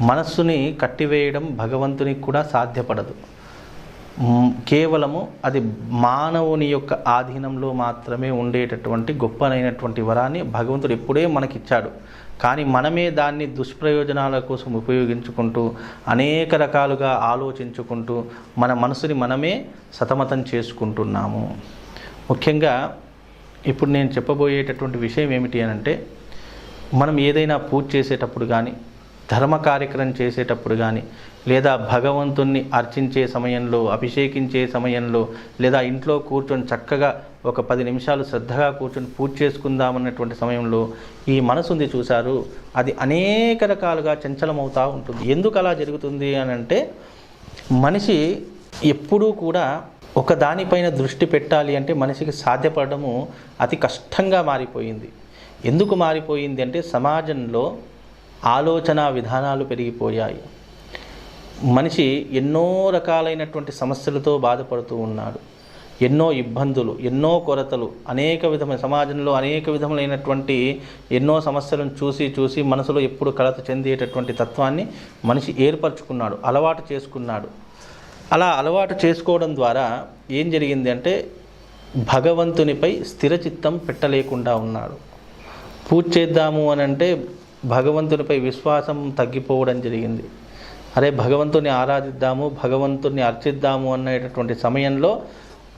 మనస్సుని కట్టివేయడం భగవంతునికి కూడా సాధ్యపడదు. కేవలము అది మానవుని యొక్క ఆధీనంలో మాత్రమే ఉండేటటువంటి గొప్పనైనటువంటి వరాన్ని భగవంతుడు ఎప్పుడే మనకిచ్చాడు. కానీ మనమే దాన్ని దుష్ప్రయోజనాల కోసం ఉపయోగించుకుంటూ అనేక రకాలుగా ఆలోచించుకుంటూ మన మనసుని మనమే సతమతం చేసుకుంటున్నాము. ముఖ్యంగా ఇప్పుడు నేను చెప్పబోయేటటువంటి విషయం ఏమిటి అని అంటే మనం ఏదైనా పూజ చేసేటప్పుడు కానీ ధర్మ కార్యక్రమం చేసేటప్పుడు కానీ లేదా భగవంతుణ్ణి అర్చించే సమయంలో అభిషేకించే సమయంలో లేదా ఇంట్లో కూర్చొని చక్కగా ఒక పది నిమిషాలు శ్రద్ధగా కూర్చొని పూజ చేసుకుందామన్నటువంటి సమయంలో ఈ మనసు ఉంది చూశారు అది అనేక రకాలుగా చంచలమవుతూ ఉంటుంది. ఎందుకు అలా జరుగుతుంది అని అంటే మనిషి ఎప్పుడూ కూడా ఒక దానిపైన దృష్టి పెట్టాలి అంటే మనిషికి సాధ్యపడము అతి కష్టంగా మారిపోయింది. ఎందుకు మారిపోయింది అంటే సమాజంలో ఆలోచన విధానాలు పెరిగిపోయాయి. మనిషి ఎన్నో రకాలైనటువంటి సమస్యలతో బాధపడుతూ ఉన్నాడు. ఎన్నో ఇబ్బందులు ఎన్నో కొరతలు అనేక విధమైన సమాజంలో అనేక విధములైనటువంటి ఎన్నో సమస్యలను చూసి చూసి మనసులో ఎప్పుడు కలత చెందేటటువంటి తత్వాన్ని మనిషి ఏర్పరచుకున్నాడు అలవాటు చేసుకున్నాడు. అలా అలవాటు చేసుకోవడం ద్వారా ఏం జరిగింది అంటే భగవంతునిపై స్థిరచిత్తం పెట్టలేకుండా ఉన్నాడు. పూజ చేద్దాము అని అంటే భగవంతునిపై విశ్వాసం తగ్గిపోవడం జరిగింది. అరే భగవంతుని ఆరాధిద్దాము భగవంతుని అర్చిద్దాము అనేటటువంటి సమయంలో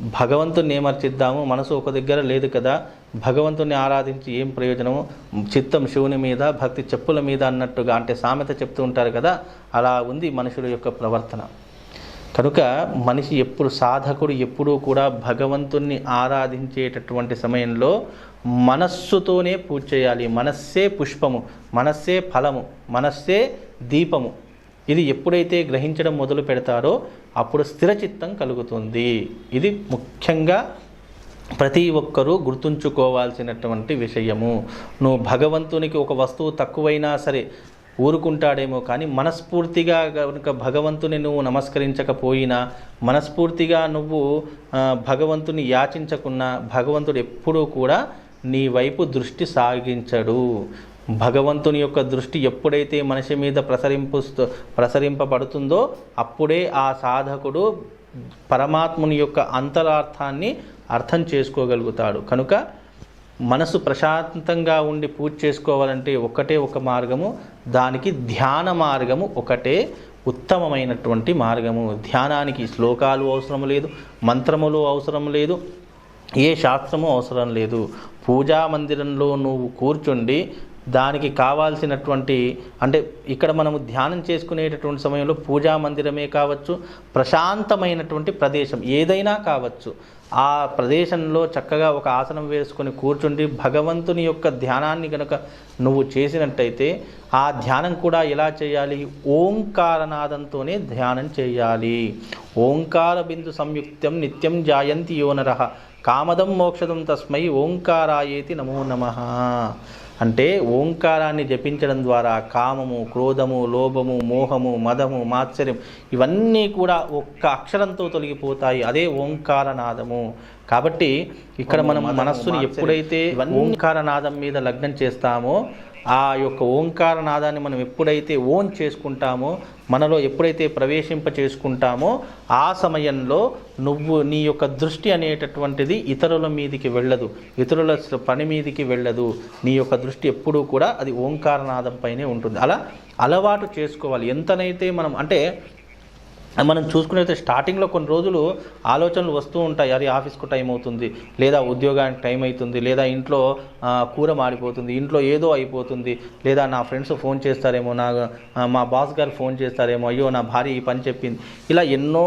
భగవంతుని ఏమర్చిద్దాము? మనసు ఒక దగ్గర లేదు కదా. భగవంతుని ఆరాధించి ఏం ప్రయోజనము? చిత్తం శివుని మీద భక్తి చెప్పుల మీద అన్నట్టుగా అంటే సామెత చెప్తూ ఉంటారు కదా. అలా ఉంది మనుషుల యొక్క ప్రవర్తన. కనుక మనిషి ఎప్పుడు సాధకుడు ఎప్పుడూ కూడా భగవంతుణ్ణి ఆరాధించేటటువంటి సమయంలో మనస్సుతోనే పూజ చేయాలి. మనస్సే పుష్పము మనస్సే ఫలము మనస్సే దీపము. ఇది ఎప్పుడైతే గ్రహించడం మొదలు పెడతారో అప్పుడు స్థిరచిత్తం కలుగుతుంది. ఇది ముఖ్యంగా ప్రతి ఒక్కరూ గుర్తుంచుకోవాల్సినటువంటి విషయము. నువ్వు భగవంతునికి ఒక వస్తువు తక్కువైనా సరే ఊరుకుంటాడేమో కానీ మనస్ఫూర్తిగా కనుక భగవంతుని నువ్వు నమస్కరించకపోయినా మనస్ఫూర్తిగా నువ్వు భగవంతుని యాచించకున్నా భగవంతుడు ఎప్పుడూ కూడా నీ వైపు దృష్టి సాగించడు. భగవంతుని యొక్క దృష్టి ఎప్పుడైతే మనిషి మీద ప్రసరింపు ప్రసరింపబడుతుందో అప్పుడే ఆ సాధకుడు పరమాత్ముని యొక్క అంతరార్థాన్ని అర్థం చేసుకోగలుగుతాడు. కనుక మనసు ప్రశాంతంగా ఉండి పూజ చేసుకోవాలంటే ఒకటే ఒక మార్గము దానికి ధ్యాన మార్గము ఒకటే ఉత్తమమైనటువంటి మార్గము. ధ్యానానికి శ్లోకాలు అవసరం లేదు మంత్రములు అవసరం లేదు ఏ శాస్త్రము అవసరం లేదు. పూజా మందిరంలో నువ్వు కూర్చుండి దానికి కావాల్సినటువంటి అంటే ఇక్కడ మనము ధ్యానం చేసుకునేటటువంటి సమయంలో పూజా మందిరమే కావచ్చు ప్రశాంతమైనటువంటి ప్రదేశం ఏదైనా కావచ్చు ఆ ప్రదేశంలో చక్కగా ఒక ఆసనం వేసుకొని కూర్చుండి భగవంతుని యొక్క ధ్యానాన్ని కనుక నువ్వు చేసినట్టయితే ఆ ధ్యానం కూడా ఎలా చేయాలి? ఓంకారనాదంతోనే ధ్యానం చేయాలి. ఓంకార బిందు సంయుక్తం నిత్యం జాయంతి యోనరహ కామదం మోక్షదం తస్మై ఓంకారాయేతి నమో నమః. అంటే ఓంకారాన్ని జపించడం ద్వారా కామము క్రోధము లోభము మోహము మదము మాత్సర్యం ఇవన్నీ కూడా ఒక్క అక్షరంతో తొలగిపోతాయి. అదే ఓంకారనాదము కాబట్టి ఇక్కడ మనం మనస్సుని ఎప్పుడైతే ఓంకారనాదం మీద లగ్నం చేస్తామో ఆ యొక్క ఓంకార నాదాన్ని మనం ఎప్పుడైతే ఓన్ చేసుకుంటామో మనలో ఎప్పుడైతే ప్రవేశింప చేసుకుంటామో ఆ సమయంలో నువ్వు నీ యొక్క దృష్టి అనేటటువంటిది ఇతరుల మీదికి వెళ్ళదు. ఇతరుల పని మీదికి వెళ్ళదు. నీ యొక్క దృష్టి ఎప్పుడూ కూడా అది ఓంకారనాదం పైనే ఉంటుంది. అలా అలవాటు చేసుకోవాలి. ఎంతనైతే మనం అంటే మనం చూసుకునేది స్టార్టింగ్లో కొన్ని రోజులు ఆలోచనలు వస్తూ ఉంటాయి. అది ఆఫీస్కు టైం అవుతుంది లేదా ఉద్యోగానికి టైం అవుతుంది లేదా ఇంట్లో కూర మాడిపోతుంది ఇంట్లో ఏదో అయిపోతుంది లేదా నా ఫ్రెండ్స్ ఫోన్ చేస్తారేమో నా మా బాస్ గారు ఫోన్ చేస్తారేమో అయ్యో నా భార్య ఈ పని చెప్పింది. ఇలా ఎన్నో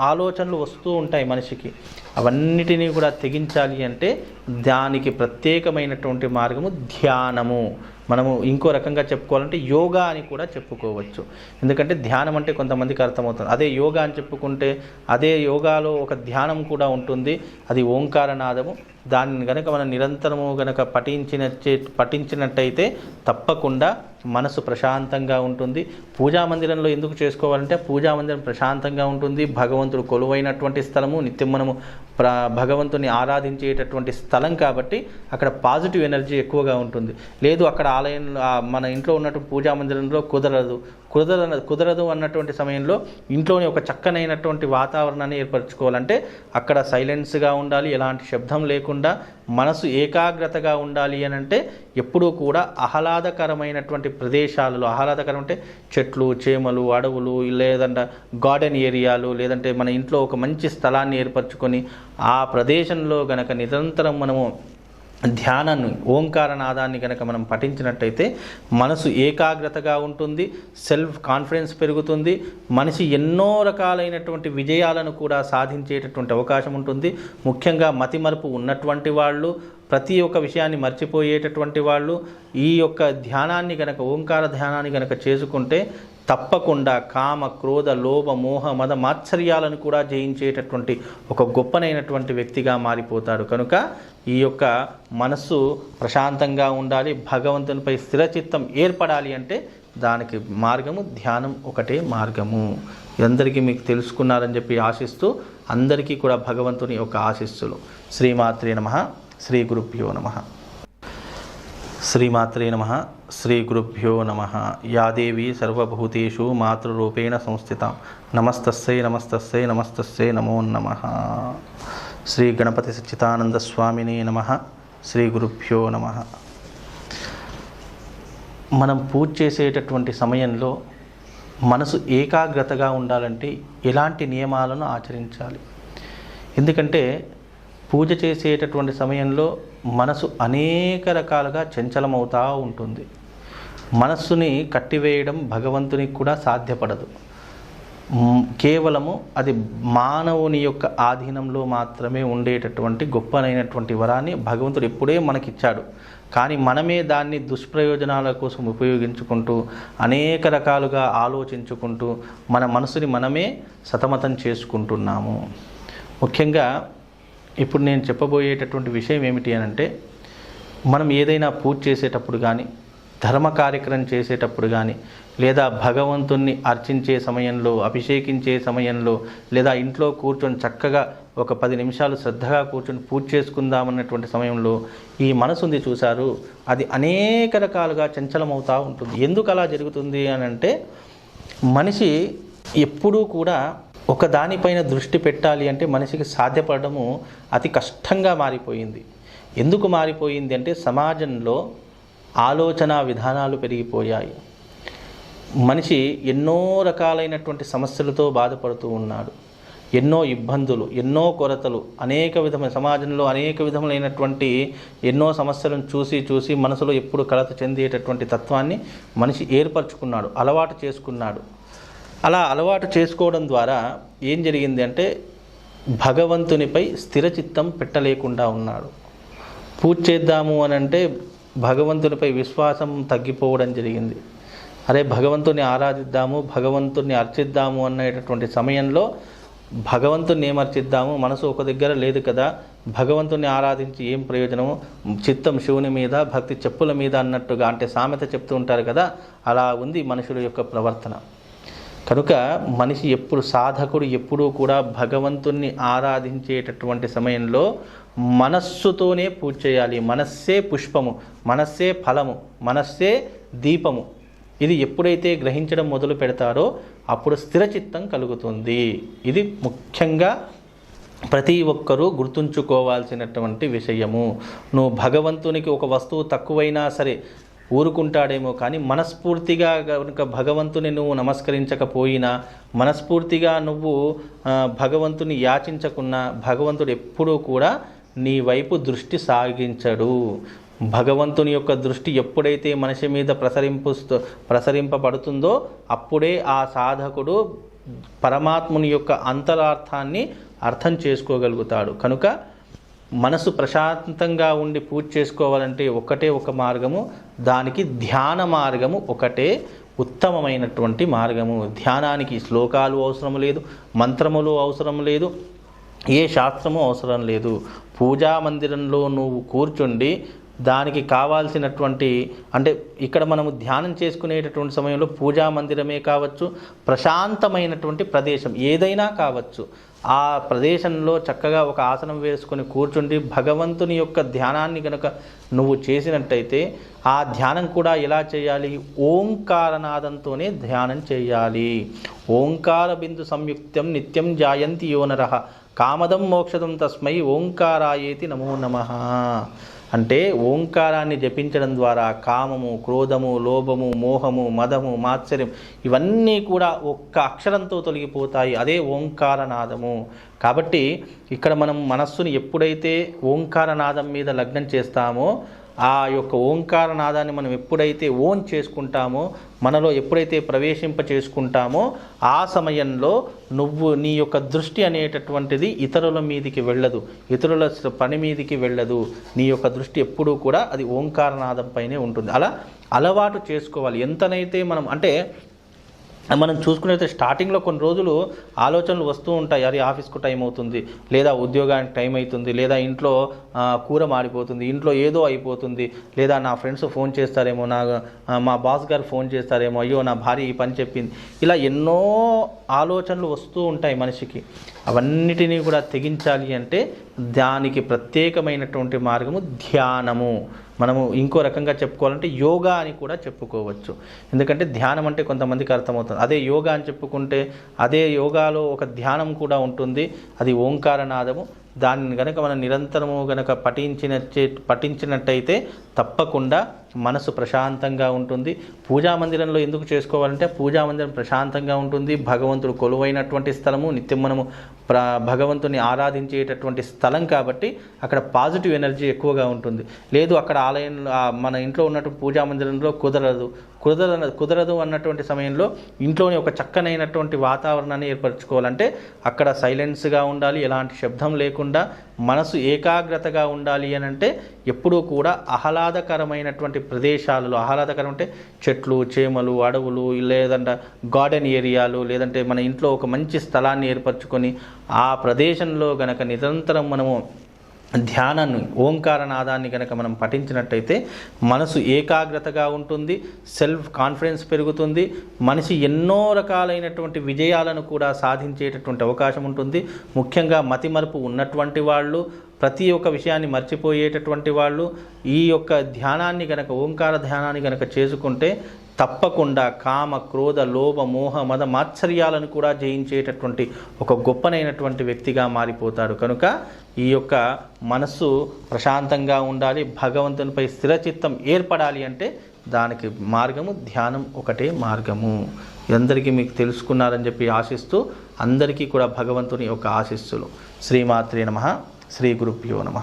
ఆలోచనలు వస్తూ ఉంటాయి మనిషికి. అవన్నిటినీ కూడా తెగించాలి అంటే దానికి ప్రత్యేకమైనటువంటి మార్గము ధ్యానము. మనము ఇంకో రకంగా చెప్పుకోవాలంటే యోగా అని కూడా చెప్పుకోవచ్చు. ఎందుకంటే ధ్యానం అంటే కొంతమందికి అర్థమవుతుంది. అదే యోగా అని చెప్పుకుంటే అదే యోగాలో ఒక ధ్యానం కూడా ఉంటుంది. అది ఓంకారనాదము దాన్ని గనక మనం నిరంతరము గనక పఠించిన పఠించినట్టయితే తప్పకుండా మనసు ప్రశాంతంగా ఉంటుంది. పూజా మందిరంలో ఎందుకు చేసుకోవాలంటే పూజా మందిరం ప్రశాంతంగా ఉంటుంది. భగవంతుడు కొలువైనటువంటి స్థలము నిత్యం మనము ప్ర భగవంతుని ఆరాధించేటటువంటి స్థలం కాబట్టి అక్కడ పాజిటివ్ ఎనర్జీ ఎక్కువగా ఉంటుంది. లేదు అక్కడ ఆలయంలో మన ఇంట్లో ఉన్నటువంటి పూజా మందిరంలో కుదరదు. కుదర కుదరదు అన్నటువంటి సమయంలో ఇంట్లోని ఒక చక్కనైనటువంటి వాతావరణాన్ని ఏర్పరచుకోవాలంటే అక్కడ సైలెన్స్గా ఉండాలి. ఎలాంటి శబ్దం లేకుండా మనసు ఏకాగ్రతగా ఉండాలి అని అంటే ఎప్పుడూ కూడా ఆహ్లాదకరమైనటువంటి ప్రదేశాలలో ఆహ్లాదకరం అంటే చెట్లు చేమలు అడవులు లేదంటే గార్డెన్ ఏరియాలు లేదంటే మన ఇంట్లో ఒక మంచి స్థలాన్ని ఏర్పరచుకొని ఆ ప్రదేశంలో గనక నిరంతరం మనము ధ్యానాన్ని ఓంకారనాదాన్ని కనుక మనం పఠించినట్టయితే మనసు ఏకాగ్రతగా ఉంటుంది సెల్ఫ్ కాన్ఫిడెన్స్ పెరుగుతుంది మనిషి ఎన్నో రకాలైనటువంటి విజయాలను కూడా సాధించేటటువంటి అవకాశం ఉంటుంది. ముఖ్యంగా మతిమరుపు ఉన్నటువంటి వాళ్ళు ప్రతి ఒక్క విషయాన్ని మర్చిపోయేటటువంటి వాళ్ళు ఈ యొక్క ధ్యానాన్ని కనుక ఓంకార ధ్యానాన్ని కనుక చేసుకుంటే తప్పకుండా కామ క్రోధ లోభ మోహ మద మాత్సర్యాలను కూడా జయించేటటువంటి ఒక గొప్పనైనటువంటి వ్యక్తిగా మారిపోతాడు. కనుక ఈ యొక్క మనస్సు ప్రశాంతంగా ఉండాలి భగవంతునిపై స్థిరచిత్తం ఏర్పడాలి అంటే దానికి మార్గము ధ్యానం ఒకటే మార్గము. అందరికీ మీకు తెలుసుకున్నారని చెప్పి ఆశిస్తూ అందరికీ కూడా భగవంతుని యొక్క ఆశిస్సులు. శ్రీమాత్రే నమ. శ్రీ గురుభ్యో నమ. శ్రీమాత్రే నమ. శ్రీ గురుభ్యో నమ యాదేవి సర్వభూతేషు మాతృరూపేణ సంస్థితం. నమస్తస్సై నమస్తస్సై నమస్తస్సై నమో నమ. శ్రీ గణపతి సచ్చిదానంద స్వామినే నమ. శ్రీ గురుభ్యో నమ. మనం పూజ చేసేటటువంటి సమయంలో మనసు ఏకాగ్రతగా ఉండాలంటే ఎలాంటి నియమాలను ఆచరించాలి? ఎందుకంటే పూజ చేసేటటువంటి సమయంలో మనసు అనేక రకాలుగా చంచలమవుతూ ఉంటుంది. మనస్సుని కట్టివేయడం భగవంతునికి కూడా సాధ్యపడదు. కేవలము అది మానవుని యొక్క ఆధీనంలో మాత్రమే ఉండేటటువంటి గొప్పనైనటువంటి వరాన్ని భగవంతుడు ఎప్పుడే మనకిచ్చాడు. కానీ మనమే దాన్ని దుష్ప్రయోజనాల కోసం ఉపయోగించుకుంటూ అనేక రకాలుగా ఆలోచించుకుంటూ మన మనసుని మనమే సతమతం చేసుకుంటున్నాము. ముఖ్యంగా ఇప్పుడు నేను చెప్పబోయేటటువంటి విషయం ఏమిటి అని అంటే మనం ఏదైనా పూజ చేసేటప్పుడు కానీ ధర్మ కార్యక్రమం చేసేటప్పుడు కానీ లేదా భగవంతుణ్ణి అర్చించే సమయంలో అభిషేకించే సమయంలో లేదా ఇంట్లో కూర్చొని చక్కగా ఒక పది నిమిషాలు శ్రద్ధగా కూర్చొని పూజ చేసుకుందామన్నటువంటి సమయంలో ఈ మనసుంది చూశారు అది అనేక రకాలుగా చంచలమవుతూ ఉంటుంది. ఎందుకు అలా జరుగుతుంది అని అంటే మనిషి ఎప్పుడూ కూడా ఒక దానిపైన దృష్టి పెట్టాలి అంటే మనిషికి సాధ్యపడము అతి కష్టంగా మారిపోయింది. ఎందుకు మారిపోయింది అంటే సమాజంలో ఆలోచన విధానాలు పెరిగిపోయాయి. మనిషి ఎన్నో రకాలైనటువంటి సమస్యలతో బాధపడుతూ ఉన్నాడు. ఎన్నో ఇబ్బందులు ఎన్నో కొరతలు అనేక విధమైన సమాజంలో అనేక విధములైనటువంటి ఎన్నో సమస్యలను చూసి చూసి మనసులో ఎప్పుడు కలత చెందేటటువంటి తత్వాన్ని మనిషి ఏర్పరచుకున్నాడు అలవాటు చేసుకున్నాడు. అలా అలవాటు చేసుకోవడం ద్వారా ఏం జరిగింది అంటే భగవంతునిపై స్థిరచిత్తం పెట్టలేకుండా ఉన్నాడు. పూజ చేద్దాము అని అంటే భగవంతునిపై విశ్వాసం తగ్గిపోవడం జరిగింది. అరే భగవంతుని ఆరాధిద్దాము భగవంతుని అర్చిద్దాము అనేటటువంటి సమయంలో భగవంతుని ఏమర్చిద్దాము? మనసు ఒక దగ్గర లేదు కదా. భగవంతుని ఆరాధించి ఏం ప్రయోజనము? చిత్తం శివుని మీద భక్తి చెప్పుల మీద అన్నట్టుగా అంటే సామెత చెప్తూ ఉంటారు కదా. అలా ఉంది మనుషుల యొక్క ప్రవర్తన. కనుక మనిషి ఎప్పుడు సాధకుడు ఎప్పుడూ కూడా భగవంతుణ్ణి ఆరాధించేటటువంటి సమయంలో మనస్సుతోనే పూజ చేయాలి. మనస్సే పుష్పము మనస్సే ఫలము మనస్సే దీపము. ఇది ఎప్పుడైతే గ్రహించడం మొదలు పెడతారో అప్పుడు స్థిరచిత్తం కలుగుతుంది. ఇది ముఖ్యంగా ప్రతి ఒక్కరూ గుర్తుంచుకోవాల్సినటువంటి విషయము. నువ్వు భగవంతునికి ఒక వస్తువు తక్కువైనా సరే ఊరుకుంటాడేమో కానీ మనస్ఫూర్తిగా కనుక భగవంతుని నువ్వు నమస్కరించకపోయినా మనస్ఫూర్తిగా నువ్వు భగవంతుని యాచించకున్నా భగవంతుడు ఎప్పుడూ కూడా నీ వైపు దృష్టి సాగించడు. భగవంతుని యొక్క దృష్టి ఎప్పుడైతే మనిషి మీద ప్రసరింపు ప్రసరింపబడుతుందో అప్పుడే ఆ సాధకుడు పరమాత్ముని యొక్క అంతరార్థాన్ని అర్థం చేసుకోగలుగుతాడు. కనుక మనసు ప్రశాంతంగా ఉండి పూజ చేసుకోవాలంటే ఒకటే ఒక మార్గము దానికి ధ్యాన మార్గము ఒకటే ఉత్తమమైనటువంటి మార్గము. ధ్యానానికి శ్లోకాలు అవసరం లేదు మంత్రములు అవసరం లేదు ఏ శాస్త్రము అవసరం లేదు. పూజా మందిరంలో నువ్వు కూర్చుండి దానికి కావాల్సినటువంటి అంటే ఇక్కడ మనము ధ్యానం చేసుకునేటటువంటి సమయంలో పూజా మందిరమే కావచ్చు ప్రశాంతమైనటువంటి ప్రదేశం ఏదైనా కావచ్చు ఆ ప్రదేశంలో చక్కగా ఒక ఆసనం వేసుకొని కూర్చుండి భగవంతుని యొక్క ధ్యానాన్ని కనుక నువ్వు చేసినట్టయితే ఆ ధ్యానం కూడా ఎలా చేయాలి? ఓంకారనాదంతోనే ధ్యానం చేయాలి. ఓంకార బిందు సంయుక్తం నిత్యం జాయంతి యోనర కామదం మోక్షదం తస్మై ఓంకారాయేతి నమో నమః. అంటే ఓంకారాన్ని జపించడం ద్వారా కామము క్రోధము లోభము మోహము మదము మాత్సర్యం ఇవన్నీ కూడా ఒక్క అక్షరంతో తొలగిపోతాయి. అదే ఓంకారనాదము. కాబట్టి ఇక్కడ మనం మనస్సుని ఎప్పుడైతే ఓంకారనాదం మీద లగ్నం చేస్తామో ఆ యొక్క ఓంకార నాదాన్ని మనం ఎప్పుడైతే ఓన్ చేసుకుంటామో మనలో ఎప్పుడైతే ప్రవేశింప చేసుకుంటామో ఆ సమయంలో నువ్వు నీ యొక్క దృష్టి అనేటటువంటిది ఇతరుల మీదికి వెళ్ళదు. ఇతరుల పని మీదికి వెళ్ళదు. నీ యొక్క దృష్టి ఎప్పుడూ కూడా అది ఓంకారనాదం పైనే ఉంటుంది. అలా అలవాటు చేసుకోవాలి. ఎంతనైతే మనం అంటే మనం చూసుకున్నట్లయితే స్టార్టింగ్లో కొన్ని రోజులు ఆలోచనలు వస్తూ ఉంటాయి. అది ఆఫీస్కు టైం అవుతుంది లేదా ఉద్యోగానికి టైం అవుతుంది లేదా ఇంట్లో కూర మాడిపోతుంది ఇంట్లో ఏదో అయిపోతుంది లేదా నా ఫ్రెండ్స్ ఫోన్ చేస్తారేమో నా మా బాస్ గారు ఫోన్ చేస్తారేమో అయ్యో నా భార్య ఈ పని చెప్పింది. ఇలా ఎన్నో ఆలోచనలు వస్తూ ఉంటాయి మనిషికి. అవన్నిటినీ కూడా తెగించాలి అంటే దానికి ప్రత్యేకమైనటువంటి మార్గము ధ్యానము. మనము ఇంకో రకంగా చెప్పుకోవాలంటే యోగా అని కూడా చెప్పుకోవచ్చు. ఎందుకంటే ధ్యానం అంటే కొంతమందికి అర్థమవుతుంది. అదే యోగా అని చెప్పుకుంటే అదే యోగాలో ఒక ధ్యానం కూడా ఉంటుంది. అది ఓంకారనాదము. దానిని గనక మనం నిరంతరము గనక పఠించిన పఠించినట్టయితే తప్పకుండా మనసు ప్రశాంతంగా ఉంటుంది. పూజా మందిరంలో ఎందుకు చేసుకోవాలంటే పూజా మందిరం ప్రశాంతంగా ఉంటుంది. భగవంతుడు కొలువైనటువంటి స్థలము. నిత్యం మనము భగవంతుని ఆరాధించేటటువంటి స్థలం కాబట్టి అక్కడ పాజిటివ్ ఎనర్జీ ఎక్కువగా ఉంటుంది. లేదు అక్కడ ఆలయంలో మన ఇంట్లో ఉన్నటువంటి పూజా మందిరంలో కుదరదు. కుదర కుదరదు అన్నటువంటి సమయంలో ఇంట్లోని ఒక చక్కనైనటువంటి వాతావరణాన్ని ఏర్పరచుకోవాలంటే అక్కడ సైలెన్స్గా ఉండాలి ఎలాంటి శబ్దం లేకుండా మనసు ఏకాగ్రతగా ఉండాలి అని అంటే ఎప్పుడూ కూడా ఆహ్లాదకరమైనటువంటి ప్రదేశాలలో ఆహ్లాదకరం అంటే చెట్లు చేమలు అడవులు లేదంటే గార్డెన్ ఏరియాలు లేదంటే మన ఇంట్లో ఒక మంచి స్థలాన్ని ఏర్పరచుకొని ఆ ప్రదేశంలో గనక నిరంతరం మనము ధ్యానాన్ని ఓంకారనాదాన్ని కనుక మనం పఠించినట్టయితే మనసు ఏకాగ్రతగా ఉంటుంది సెల్ఫ్ కాన్ఫిడెన్స్ పెరుగుతుంది మనిషి ఎన్నో రకాలైనటువంటి విజయాలను కూడా సాధించేటటువంటి అవకాశం ఉంటుంది. ముఖ్యంగా మతిమరుపు ఉన్నటువంటి వాళ్ళు ప్రతి ఒక్క విషయాన్ని మర్చిపోయేటటువంటి వాళ్ళు ఈ యొక్క ధ్యానాన్ని కనుక ఓంకార ధ్యానాన్ని గనక చేసుకుంటే తప్పకుండా కామ క్రోధ లోభ మోహ మద మాత్సర్యాలను కూడా జయించేటటువంటి ఒక గొప్పనైనటువంటి వ్యక్తిగా మారిపోతాడు కనుక ఈ యొక్క మనస్సు ప్రశాంతంగా ఉండాలి భగవంతునిపై స్థిరచిత్తం ఏర్పడాలి అంటే దానికి మార్గము ధ్యానం ఒకటే మార్గము. అందరికీ మీకు తెలుసుకున్నారని చెప్పి ఆశిస్తూ అందరికీ కూడా భగవంతుని యొక్క ఆశిస్సులు. శ్రీమాత్రే నమ. శ్రీ గురుభ్యో నమ.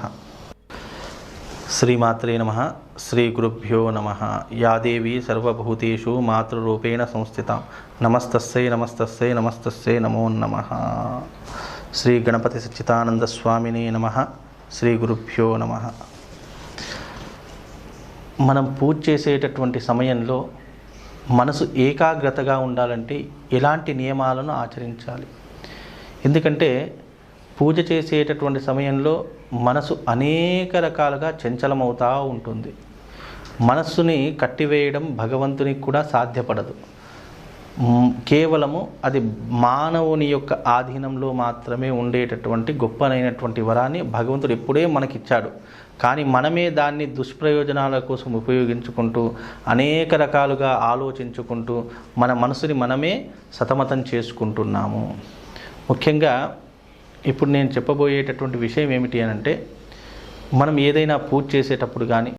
శ్రీమాత్రే నమ శ్రీ గురుభ్యో నమ యాదేవి సర్వభూతేషు మాతృరూపేణ సంస్థిత. నమస్తస్సై నమస్తస్సై నమస్తస్సై నమో నమ. శ్రీ గణపతి సచ్చిదానంద స్వామినే నమ శ్రీ గురుభ్యో నమ. మనం పూజ చేసేటటువంటి సమయంలో మనసు ఏకాగ్రతగా ఉండాలంటే ఎలాంటి నియమాలను ఆచరించాలి? ఎందుకంటే పూజ చేసేటటువంటి సమయంలో మనసు అనేక రకాలుగా చంచలమవుతూ ఉంటుంది. మనస్సుని కట్టివేయడం భగవంతునికి కూడా సాధ్యపడదు. కేవలము అది మానవుని యొక్క ఆధీనంలో మాత్రమే ఉండేటటువంటి గొప్పనైనటువంటి వరాన్ని భగవంతుడు ఎప్పుడే మనకిచ్చాడు. కానీ మనమే దాన్ని దుష్ప్రయోజనాల కోసం ఉపయోగించుకుంటూ అనేక రకాలుగా ఆలోచించుకుంటూ మన మనసుని మనమే సతమతం చేసుకుంటున్నాము. ముఖ్యంగా ఇప్పుడు నేను చెప్పబోయేటటువంటి విషయం ఏమిటి అని అంటే మనం ఏదైనా పూజ చేసేటప్పుడు కానీ